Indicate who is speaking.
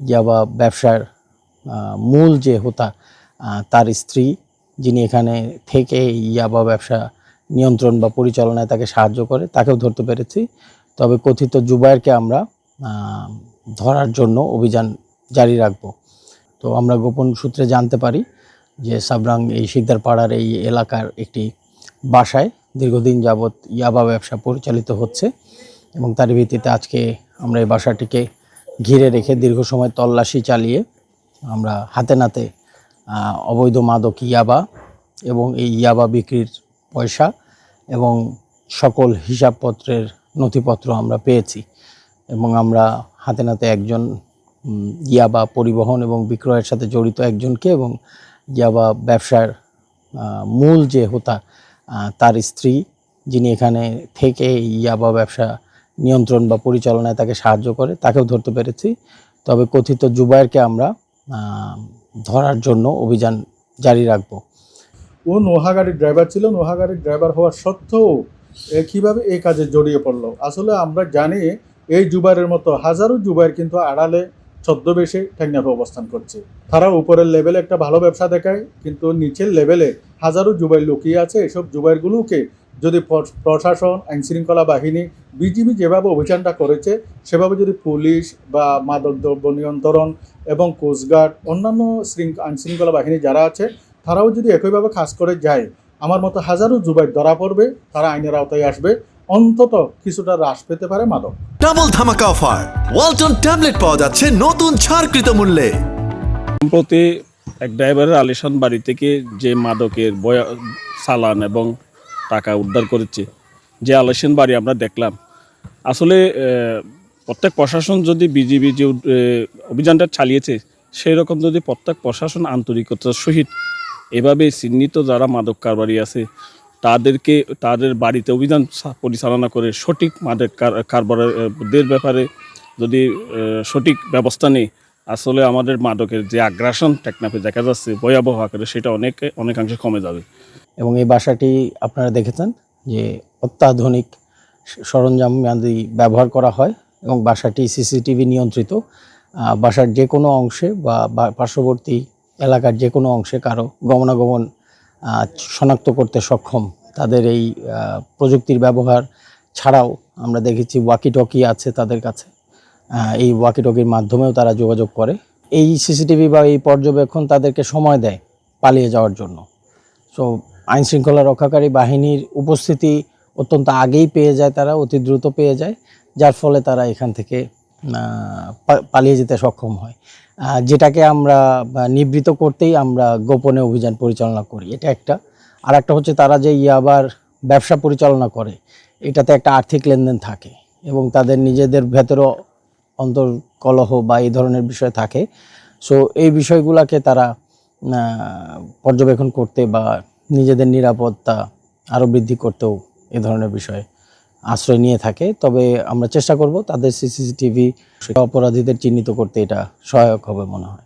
Speaker 1: ইয়াবা ব্যবসার মূল যে হোতা তার স্ত্রী, যিনি এখানে থেকে ইয়াবা ব্যবসা নিয়ন্ত্রণ বা পরিচালনায় তাকে সাহায্য করে, তাকেও ধরতে পেরেছি। তবে কথিত জুবায়েরকে আমরা ধরার জন্য অভিযান জারি রাখব। তো আমরা গোপন সূত্রে জানতে পারি যে সাবরাং এই শিকদার পাড়ার এই এলাকার একটি বাসায় দীর্ঘদিন যাবৎ ইয়াবা ব্যবসা পরিচালিত হচ্ছে এবং তার ভিত্তিতে আজকে আমরা এই বাসাটিকে ঘিরে রেখে দীর্ঘ সময় তল্লাশি চালিয়ে আমরা হাতে নাতে অবৈধ মাদক ইয়াবা এবং এই ইয়াবা বিক্রির পয়সা এবং সকল হিসাবপত্রের নথিপত্র আমরা পেয়েছি এবং আমরা হাতে নাতে একজন ইয়াবা পরিবহন এবং বিক্রয়ের সাথে জড়িত একজনকে এবং ইয়াবা ব্যবসার মূল যে হোতা তার স্ত্রী যিনি এখানে থেকে ইয়াবা ব্যবসা নিয়ন্ত্রণ বা পরিচালনায় তাকে সাহায্য করে, তাকেও ধরতে পেরেছি। তবে কথিত জুবায়েরকে আমরা ধরার জন্য অভিযান জারি রাখব।
Speaker 2: ও নোহা গাড়ির ড্রাইভার ছিল। নোহা গাড়ির ড্রাইভার হওয়ার সত্ত্বেও কীভাবে এই কাজে জড়িয়ে পড়ল? আসলে আমরা জানি এই জুবাইরের মতো হাজারো জুবাইর কিন্তু আড়ালে, ছদ্মবেশে ঠেঙ্গাফে অবস্থান করছে। তারা উপরের লেভেলে একটা ভালো ব্যবসা দেখায়, কিন্তু নিচের লেভেলে হাজারো জুবাইর লুকিয়ে আছে। এসব জুবাইরগুলোকে যদি প্র- প্রশাসন আইনশৃঙ্খলা বাহিনী বিজিবি যেভাবে অভিযানটা করেছে সেভাবে যদি পুলিশ বা মাদক দ্রব্য নিয়ন্ত্রণ এবং কোস্টগার্ড অন্যান্য শৃঙ্খ- আইনশৃঙ্খলা বাহিনী যারা আছে তারাও যদি একইভাবে কাজ করে যায় আমার মতো হাজারো জুবাই ধরা পড়বে তারা আইনের আওতায় আসবে অন্তত কিছুটা হ্রাস পেতে পারে মাদক।
Speaker 3: ডাবল ধামাকা অফার ওয়ালটন ট্যাবলেট পাওয়া যাচ্ছে নতুন ছাড়কৃত মূল্যে।
Speaker 4: সম্প্রতি এক ড্রাইভারের আলিশান বাড়ি থেকে যে মাদকের বয়া চালান এবং টাকা উদ্ধার করেছে। যে আলিশান বাড়ি আমরা দেখলাম। আসলে প্রত্যেক প্রশাসন যদি বিজিবি যে অভিযানটা চালিয়েছে সেই রকম যদি প্রত্যেক প্রশাসন আন্তরিকতার সহিত এভাবে চিহ্নিত যারা মাদক কারবারি আছে, তাদেরকে, তাদের বাড়িতে অভিযান পরিচালনা করে সঠিক মাদক কার- কারবারদের ব্যাপারে যদি সঠিক ব্যবস্থা নেই আসলে আমাদের মাদকের যে আগ্রাসন টেকনাফে দেখা যাচ্ছে, ভয়াবহ আকারে সেটা অনেক অনেকাংশে কমে যাবে।
Speaker 1: এবং এই বাসাটি আপনারা দেখেছেন যে অত্যাধুনিক সরঞ্জাম আদি ব্যবহার করা হয় এবং বাসাটি সিসিটিভি নিয়ন্ত্রিত। বাসার যে কোনো অংশে বা পার্শ্ববর্তী এলাকার যে কোনো অংশে কারও গমনাগমন শনাক্ত করতে সক্ষম। তাদের এই প্রযুক্তির ব্যবহার ছাড়াও আমরা দেখেছি ওয়াকি টকি আছে তাদের কাছে। এই ওয়াকি টকির মাধ্যমেও তারা যোগাযোগ করে। এই সিসিটিভি বা এই পর্যবেক্ষণ তাদেরকে সময় দেয় পালিয়ে যাওয়ার জন্য। সো আইন শৃঙ্খলা রক্ষাকারী বাহিনীর উপস্থিতি অত্যন্ত আগেই পেয়ে যায় তারা, অতি দ্রুত পেয়ে যায়, যার ফলে তারা এখান থেকে পালিয়ে যেতে সক্ষম হয়। যেটাকে আমরা নিবৃত করতেই আমরা গোপনে অভিযান পরিচালনা করি। এটা একটা। আর একটা হচ্ছে তারা যে ইয়াবার ব্যবসা পরিচালনা করে, এটাতে একটা আর্থিক লেনদেন থাকে এবং তাদের নিজেদের ভেতরও অন্তর্কলহ বা এই ধরনের বিষয় থাকে। সো এই বিষয়গুলোকে তারা পর্যবেক্ষণ করতে বা নিজেদের নিরাপত্তা আরও বৃদ্ধি করতেও এ ধরনের বিষয়ে আশ্রয় নিয়ে থাকে। তবে আমরা চেষ্টা করব তাদের সিসিটিভি অপরাধীদের চিহ্নিত করতে এটা সহায়ক হবে মনে হয়।